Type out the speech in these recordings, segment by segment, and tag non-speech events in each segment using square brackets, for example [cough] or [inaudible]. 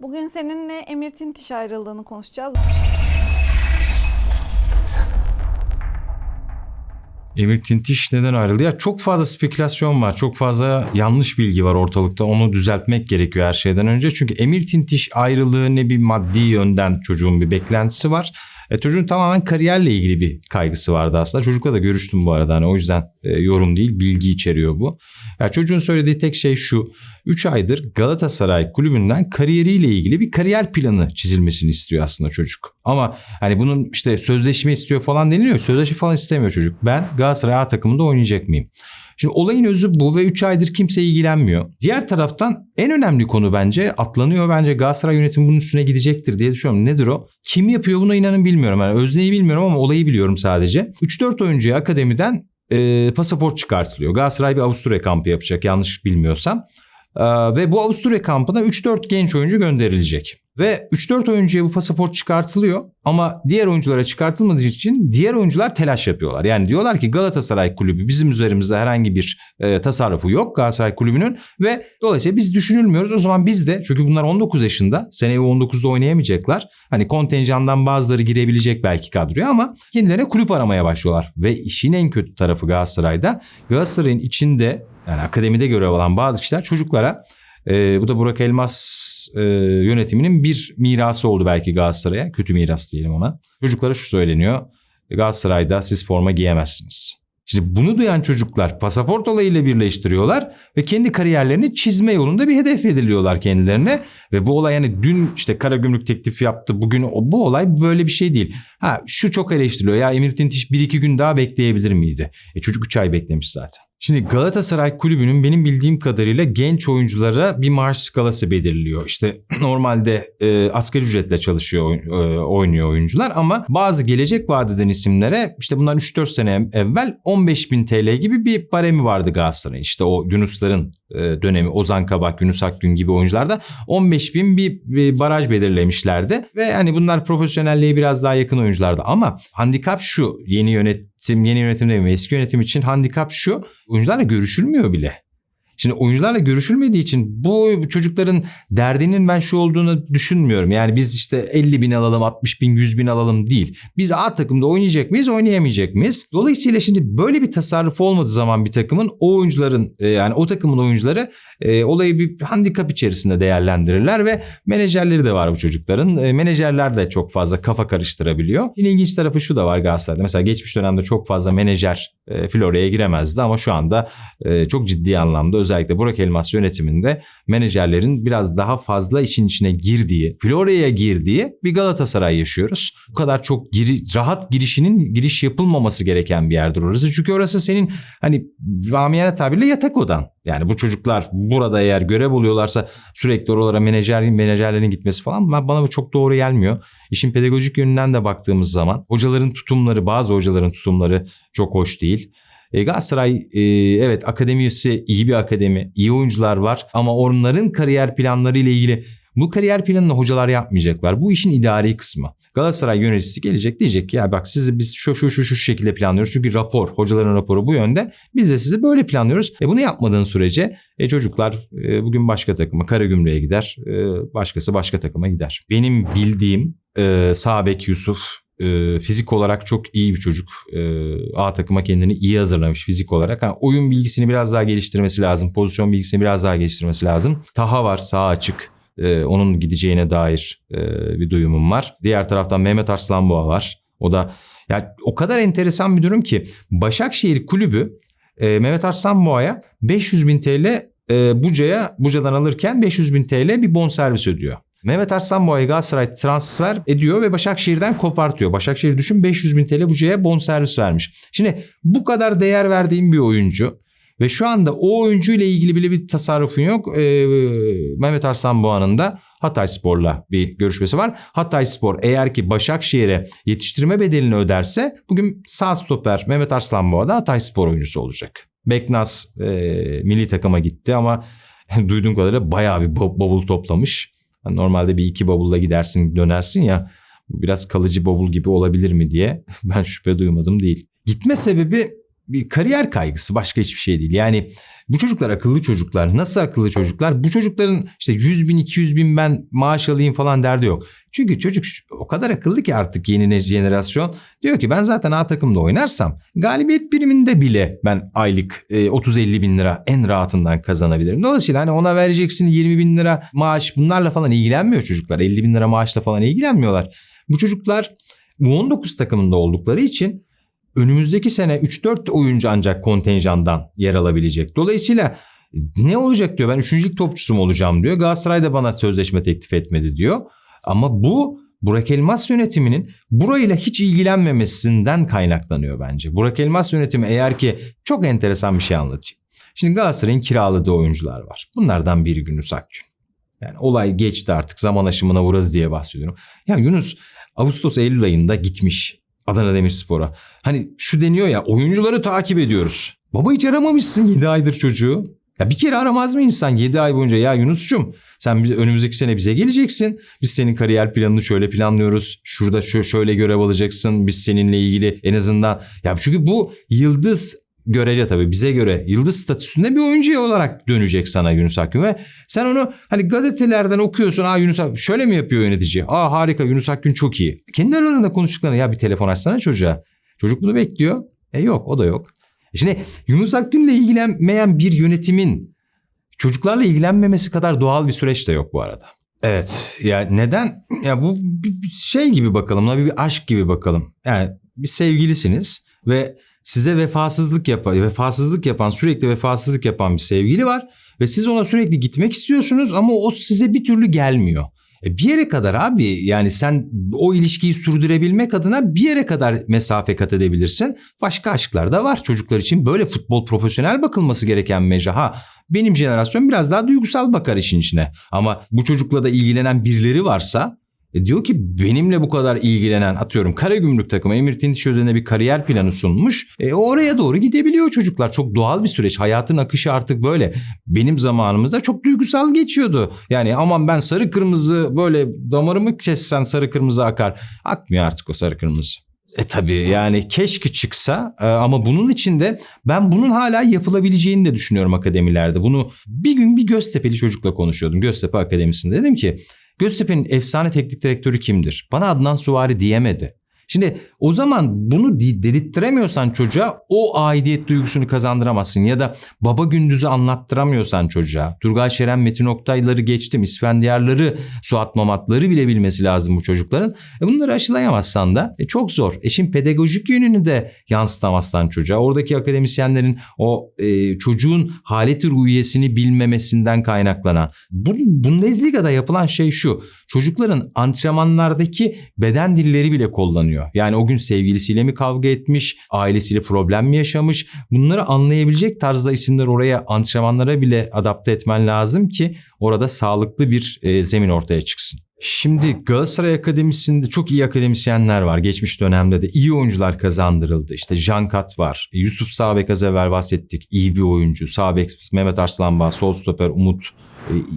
Bugün seninle Emir Tintiş ayrıldığını konuşacağız. Emir Tintiş neden ayrıldı? Ya çok fazla spekülasyon var. Çok fazla yanlış bilgi var ortalıkta. Onu düzeltmek gerekiyor her şeyden önce. Çünkü Emir Tintiş ayrılığı ne bir maddi yönden çocuğun bir beklentisi var. E, çocuğun tamamen kariyerle ilgili bir kaygısı vardı aslında. Çocukla da görüştüm bu arada. Hani o yüzden e, yorum değil bilgi içeriyor bu. Ya çocuğun söylediği tek şey şu. 3 aydır Galatasaray kulübünden kariyeriyle ilgili bir kariyer planı çizilmesini istiyor aslında çocuk. Ama hani bunun işte sözleşme istiyor falan deniliyor. Sözleşme falan istemiyor çocuk. Ben Galatasaray A takımında oynayacak mıyım? Şimdi olayın özü bu ve 3 aydır kimse ilgilenmiyor. Diğer taraftan en önemli konu bence atlanıyor. Bence Galatasaray yönetimi bunun üstüne gidecektir diye düşünüyorum. Nedir o? Kim yapıyor buna inanın bilmiyorum. Yani özneyi bilmiyorum ama olayı biliyorum sadece. 3-4 oyuncuya akademiden e, pasaport çıkartılıyor. Galatasaray bir Avusturya kampı yapacak yanlış bilmiyorsam. Ee, ve bu Avusturya kampına 3-4 genç oyuncu gönderilecek. Ve 3-4 oyuncuya bu pasaport çıkartılıyor ama diğer oyunculara çıkartılmadığı için diğer oyuncular telaş yapıyorlar. Yani diyorlar ki Galatasaray kulübü bizim üzerimizde herhangi bir e, tasarrufu yok Galatasaray kulübünün ve dolayısıyla biz düşünülmüyoruz. O zaman biz de çünkü bunlar 19 yaşında seneye 19'da oynayamayacaklar. Hani kontenjandan bazıları girebilecek belki kadroya ama kendilerine kulüp aramaya başlıyorlar. Ve işin en kötü tarafı Galatasaray'da Galatasaray'ın içinde yani akademide görev alan bazı kişiler çocuklara e, bu da Burak Elmas e, yönetiminin bir mirası oldu belki Galatasaray'a. Kötü miras diyelim ona. Çocuklara şu söyleniyor. Galatasaray'da siz forma giyemezsiniz. Şimdi bunu duyan çocuklar pasaport olayıyla birleştiriyorlar ve kendi kariyerlerini çizme yolunda bir hedef belirliyorlar kendilerine. Ve bu olay yani dün işte Karagümrük teklif yaptı bugün bu olay böyle bir şey değil. Ha şu çok eleştiriliyor ya Emir Tintiş bir iki gün daha bekleyebilir miydi? E çocuk 3 ay beklemiş zaten. Şimdi Galatasaray Kulübü'nün benim bildiğim kadarıyla genç oyunculara bir maaş skalası belirliyor. İşte [clears throat] normalde e, asgari ücretle çalışıyor e, oynuyor oyuncular ama bazı gelecek vadeden isimlere işte bundan 3-4 sene evvel 15 bin TL gibi bir baremi vardı Galatasaray'ın. İşte o Yunusların dönemi Ozan Kabak, Yunus Akgün gibi oyuncularda 15 bin bir, bir baraj belirlemişlerdi. Ve hani bunlar profesyonelliğe biraz daha yakın oyunculardı ama handikap şu yeni yönetim, yeni yönetim mi eski yönetim için handikap şu oyuncularla görüşülmüyor bile. Şimdi oyuncularla görüşülmediği için bu çocukların derdinin ben şu olduğunu düşünmüyorum. Yani biz işte 50 bin alalım, 60 bin, 100 bin alalım değil. Biz A takımda oynayacak mıyız, oynayamayacak mıyız? Dolayısıyla şimdi böyle bir tasarruf olmadığı zaman bir takımın o oyuncuların e, yani o takımın oyuncuları e, olayı bir handikap içerisinde değerlendirirler ve menajerleri de var bu çocukların. E, menajerler de çok fazla kafa karıştırabiliyor. Yine ilginç tarafı şu da var Galatasaray'da. Mesela geçmiş dönemde çok fazla menajer e, Florya'ya giremezdi ama şu anda e, çok ciddi anlamda özellikle Burak Elmas yönetiminde menajerlerin biraz daha fazla işin içine girdiği, Florya'ya girdiği bir Galatasaray yaşıyoruz. Bu kadar çok giri, rahat girişinin giriş yapılmaması gereken bir yerdir orası. Çünkü orası senin hani amiyane tabirle yatak odan. Yani bu çocuklar burada eğer görev oluyorlarsa sürekli oralara menajer, menajerlerin gitmesi falan bana bu çok doğru gelmiyor. İşin pedagojik yönünden de baktığımız zaman hocaların tutumları bazı hocaların tutumları çok hoş değil. E, Galatasaray e, evet akademisi iyi bir akademi, iyi oyuncular var ama onların kariyer planları ile ilgili bu kariyer planını hocalar yapmayacaklar. Bu işin idari kısmı. Galatasaray yöneticisi gelecek diyecek ki ya bak sizi biz şu şu şu şu şekilde planlıyoruz. Çünkü rapor, hocaların raporu bu yönde. Biz de sizi böyle planlıyoruz. E bunu yapmadığın sürece e çocuklar e, bugün başka takıma, Karagümrük'e gider. E, başkası başka takıma gider. Benim bildiğim e, Sabek Yusuf e, fizik olarak çok iyi bir çocuk. E, A takıma kendini iyi hazırlamış fizik olarak. Yani oyun bilgisini biraz daha geliştirmesi lazım. Pozisyon bilgisini biraz daha geliştirmesi lazım. Taha var sağ açık. E, onun gideceğine dair e, bir duyumum var. Diğer taraftan Mehmet Arslanboğa var. O da yani o kadar enteresan bir durum ki Başakşehir kulübü e, Mehmet Arslanboğa'ya 500 bin TL e, Buca'ya Buca'dan alırken 500 bin TL bir bonservis ödüyor. Mehmet Arslanboğa'yı Galatasaray transfer ediyor ve Başakşehir'den kopartıyor. Başakşehir düşün 500 bin TL Buca'ya bonservis vermiş. Şimdi bu kadar değer verdiğim bir oyuncu ve şu anda o oyuncu ile ilgili bile bir tasarrufun yok. Ee, Mehmet Arslanboğa'nın da Hatay Spor'la bir görüşmesi var. Hatay Spor eğer ki Başakşehir'e yetiştirme bedelini öderse bugün sağ stoper Mehmet Arslanboğa da Hatay Spor oyuncusu olacak. Beknaz e, milli takıma gitti ama [laughs] duyduğum kadarıyla bayağı bir bavul toplamış. Yani normalde bir iki bavulla gidersin dönersin ya biraz kalıcı bavul gibi olabilir mi diye [laughs] ben şüphe duymadım değil. Gitme sebebi bir kariyer kaygısı başka hiçbir şey değil. Yani bu çocuklar akıllı çocuklar. Nasıl akıllı çocuklar? Bu çocukların işte 100 bin 200 bin ben maaş alayım falan derdi yok. Çünkü çocuk o kadar akıllı ki artık yeni ne- jenerasyon. Diyor ki ben zaten A takımda oynarsam galibiyet biriminde bile ben aylık e, 30-50 bin lira en rahatından kazanabilirim. Dolayısıyla hani ona vereceksin 20 bin lira maaş bunlarla falan ilgilenmiyor çocuklar. 50 bin lira maaşla falan ilgilenmiyorlar. Bu çocuklar U19 takımında oldukları için önümüzdeki sene 3-4 oyuncu ancak kontenjandan yer alabilecek. Dolayısıyla ne olacak diyor ben 3. lig topçusu mu olacağım diyor. Galatasaray da bana sözleşme teklif etmedi diyor. Ama bu Burak Elmas yönetiminin burayla hiç ilgilenmemesinden kaynaklanıyor bence. Burak Elmas yönetimi eğer ki çok enteresan bir şey anlatayım. Şimdi Galatasaray'ın kiraladığı oyuncular var. Bunlardan biri Yunus Akgün. Yani olay geçti artık zaman aşımına uğradı diye bahsediyorum. Ya Yunus Ağustos Eylül ayında gitmiş Adana Demirspor'a. Hani şu deniyor ya oyuncuları takip ediyoruz. Baba hiç aramamışsın 7 aydır çocuğu. Ya bir kere aramaz mı insan 7 ay boyunca ya Yunus'cum sen bize, önümüzdeki sene bize geleceksin. Biz senin kariyer planını şöyle planlıyoruz. Şurada şu şöyle görev alacaksın. Biz seninle ilgili en azından ya çünkü bu yıldız görece tabii bize göre yıldız statüsünde bir oyuncu olarak dönecek sana Yunus Akgün ve sen onu hani gazetelerden okuyorsun. Aa Yunus Akgün şöyle mi yapıyor yönetici? Aa harika Yunus Akgün çok iyi. Kendi aralarında konuştuklarına ya bir telefon açsana çocuğa. Çocuk bunu bekliyor. E yok o da yok. E Şimdi Yunus Akgün'le ilgilenmeyen bir yönetimin çocuklarla ilgilenmemesi kadar doğal bir süreç de yok bu arada. Evet ya neden? Ya bu bir şey gibi bakalım. Bir aşk gibi bakalım. Yani bir sevgilisiniz ve size vefasızlık yapan, vefasızlık yapan, sürekli vefasızlık yapan bir sevgili var ve siz ona sürekli gitmek istiyorsunuz ama o size bir türlü gelmiyor. E bir yere kadar abi yani sen o ilişkiyi sürdürebilmek adına bir yere kadar mesafe kat edebilirsin. Başka aşklar da var çocuklar için böyle futbol profesyonel bakılması gereken mecra. Ha benim jenerasyon biraz daha duygusal bakar işin içine. Ama bu çocukla da ilgilenen birileri varsa e diyor ki benimle bu kadar ilgilenen atıyorum Karagümrük takımı Emir Tintiş üzerine bir kariyer planı sunmuş. E oraya doğru gidebiliyor çocuklar. Çok doğal bir süreç. Hayatın akışı artık böyle. Benim zamanımızda çok duygusal geçiyordu. Yani aman ben sarı kırmızı böyle damarımı kessen sarı kırmızı akar. Akmıyor artık o sarı kırmızı. E tabii yani keşke çıksa e, ama bunun için de ben bunun hala yapılabileceğini de düşünüyorum akademilerde. Bunu bir gün bir Göztepe'li çocukla konuşuyordum Göztepe Akademisi'nde. Dedim ki Göztepe'nin efsane teknik direktörü kimdir? Bana Adnan Suvari diyemedi. Şimdi o zaman bunu di- dedirttiremiyorsan çocuğa o aidiyet duygusunu kazandıramazsın. Ya da Baba Gündüz'ü anlattıramıyorsan çocuğa. Turgay Şeren, Metin Oktay'ları geçtim. İsfendiyarları, Suat Mamat'ları bile bilmesi lazım bu çocukların. E bunları aşılayamazsan da e çok zor. E şimdi pedagojik yönünü de yansıtamazsan çocuğa. Oradaki akademisyenlerin o e, çocuğun haleti ruhiyesini bilmemesinden kaynaklanan. Bu, Bundesliga'da yapılan şey şu. Çocukların antrenmanlardaki beden dilleri bile kullanıyor. Yani o gün sevgilisiyle mi kavga etmiş, ailesiyle problem mi yaşamış? Bunları anlayabilecek tarzda isimler oraya antrenmanlara bile adapte etmen lazım ki orada sağlıklı bir e, zemin ortaya çıksın. Şimdi Galatasaray Akademisi'nde çok iyi akademisyenler var. Geçmiş dönemde de iyi oyuncular kazandırıldı. İşte Jankat var. Yusuf Sabek az evvel bahsettik. İyi bir oyuncu. Sabek, Mehmet Arslanbağ, sol stoper Umut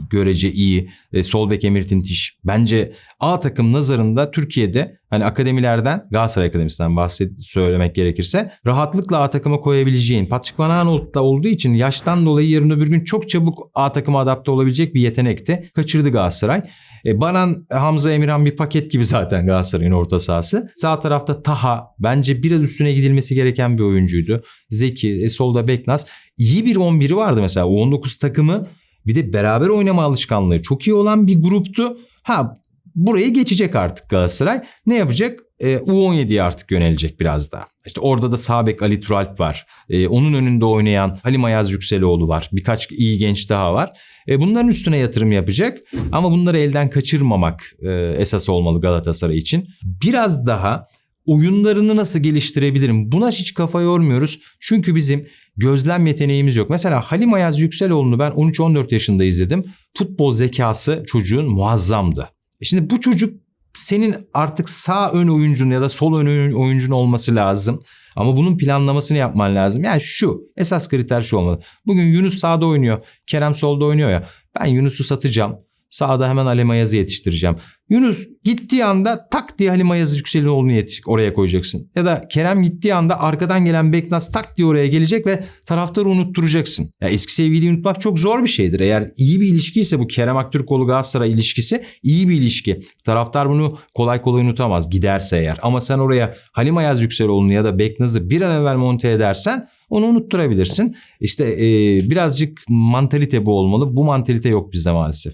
görece iyi. E, sol bek Emir Tintiş. Bence A takım nazarında Türkiye'de hani akademilerden Galatasaray Akademisi'nden bahset söylemek gerekirse rahatlıkla A takıma koyabileceğin Patrick Van Aanholt'ta olduğu için yaştan dolayı yarın öbür gün çok çabuk A takıma adapte olabilecek bir yetenekti. Kaçırdı Galatasaray. E, Baran, Hamza Emirhan bir paket gibi zaten Galatasaray'ın orta sahası. Sağ tarafta Taha bence biraz üstüne gidilmesi gereken bir oyuncuydu. Zeki, e, solda Beknaz. İyi bir 11'i vardı mesela. O 19 takımı bir de beraber oynama alışkanlığı çok iyi olan bir gruptu. Ha burayı geçecek artık Galatasaray. Ne yapacak? E, U17'ye artık yönelecek biraz daha. İşte orada da Sabek Ali Turalp var. E, onun önünde oynayan Halim Ayaz Yükseloğlu var. Birkaç iyi genç daha var. E, bunların üstüne yatırım yapacak. Ama bunları elden kaçırmamak e, esas olmalı Galatasaray için. Biraz daha oyunlarını nasıl geliştirebilirim? Buna hiç kafa yormuyoruz. Çünkü bizim gözlem yeteneğimiz yok. Mesela Halim Ayaz Yükseloğlu'nu ben 13-14 yaşında izledim. Futbol zekası çocuğun muazzamdı. E şimdi bu çocuk senin artık sağ ön oyuncun ya da sol ön oyuncun olması lazım. Ama bunun planlamasını yapman lazım. Yani şu esas kriter şu olmalı. Bugün Yunus sağda oynuyor. Kerem solda oynuyor ya. Ben Yunus'u satacağım. Sağda hemen Halime Yazı yetiştireceğim. Yunus gittiği anda tak diye Halime Yazı Yükselinoğlu'nu yetiş oraya koyacaksın. Ya da Kerem gittiği anda arkadan gelen Beknaz tak diye oraya gelecek ve taraftarı unutturacaksın. Ya eski sevgiliyi unutmak çok zor bir şeydir. Eğer iyi bir ilişkiyse bu Kerem Aktürkoğlu Galatasaray ilişkisi iyi bir ilişki. Taraftar bunu kolay kolay unutamaz giderse eğer. Ama sen oraya Halime Yaz Yükseloğlu'nu ya da Beknaz'ı bir an evvel monte edersen onu unutturabilirsin. İşte e, birazcık mantalite bu olmalı. Bu mantalite yok bizde maalesef.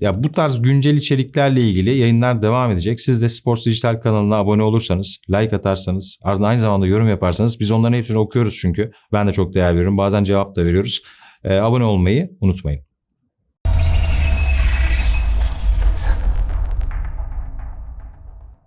Ya bu tarz güncel içeriklerle ilgili yayınlar devam edecek. Siz de Sports Dijital kanalına abone olursanız, like atarsanız, ardından aynı zamanda yorum yaparsanız biz onların hepsini okuyoruz çünkü. Ben de çok değer veriyorum. Bazen cevap da veriyoruz. E, abone olmayı unutmayın.